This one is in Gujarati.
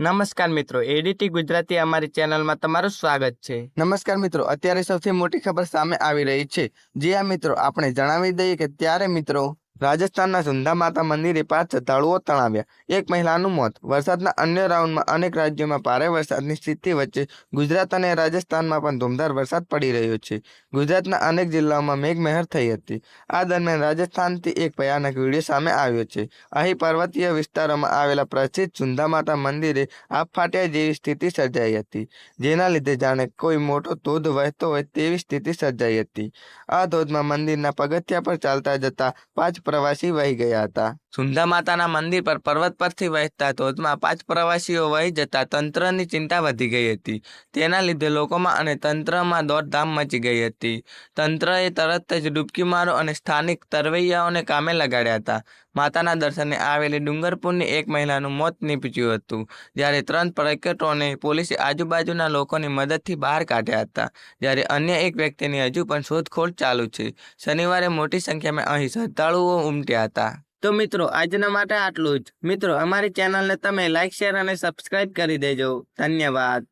નમસ્કાર મિત્રો એડીટી ગુજરાતી અમારી ચેનલમાં તમારું સ્વાગત છે. નમસ્કાર મિત્રો, અત્યારે સૌથી મોટી ખબર સામે આવી રહી છે. જે આ મિત્રો, આપણે જણાવી દઈએ કે ત્યારે મિત્રો રાજસ્થાનના સંધા માતા મંદિરે પાંચ શ્રદ્ધાળુઓ તણાવ્યા. એક મહિલાનું મોત. વરસાદના અન્ય રાઉન્ડમાં અનેક રાજ્યોમાં ભારે વરસાદની સ્થિતિ વચ્ચે ગુજરાત અને રાજસ્થાનમાં પણ ધૂમધાર વરસાદ પડી રહ્યો છે. ગુજરાતના અનેક જિલ્લાઓમાં મેઘમહેર થઈ હતી. આ દરમિયાન રાજસ્થાનથી એક ભયાનક વીડિયો સામે આવ્યો છે. અહીં પર્વતીય વિસ્તારોમાં આવેલા પ્રસિદ્ધ સુંધા માતા મંદિરે આપ ફાટ્યા જેવી સ્થિતિ સર્જાઈ હતી, જેના લીધે જાણે કોઈ મોટો ધોધ વહેતો હોય તેવી સ્થિતિ સર્જાઈ હતી. આ ધોધમાં મંદિરના પગથિયા પર ચાલતા જતા પાંચ પ્રવાસી વહી ગયા હતા. સુંધા માતાના મંદિર પર પર્વત પરથી વહેતા ધોધમાં પાંચ પ્રવાસીઓ વહી જતા તંત્રની ચિંતા વધી ગઈ હતી. તેના લીધે લોકોમાં અને તંત્રમાં દોડધામ મચી ગઈ હતી. તંત્રએ તરત જ ડૂબકી મારો અને સ્થાનિક તરવૈયાઓને કામે લગાડ્યા હતા. માતાના દર્શને આવેલી ડુંગરપુરની એક મહિલાનું મોત નીપજ્યું હતું, જ્યારે ત્રણ પ્રકટોને પોલીસે આજુબાજુના લોકોની મદદથી બહાર કાઢ્યા હતા, જ્યારે અન્ય એક વ્યક્તિની હજુ પણ શોધખોળ ચાલુ છે. શનિવારે મોટી સંખ્યામાં અહીં શ્રદ્ધાળુઓ ઉમટ્યા હતા. તો મિત્રો, આજના માટે આટલું જ. મિત્રો, અમારી ચેનલને તમે લાઈક શેર અને સબસ્ક્રાઇબ કરી દેજો. ધન્યવાદ.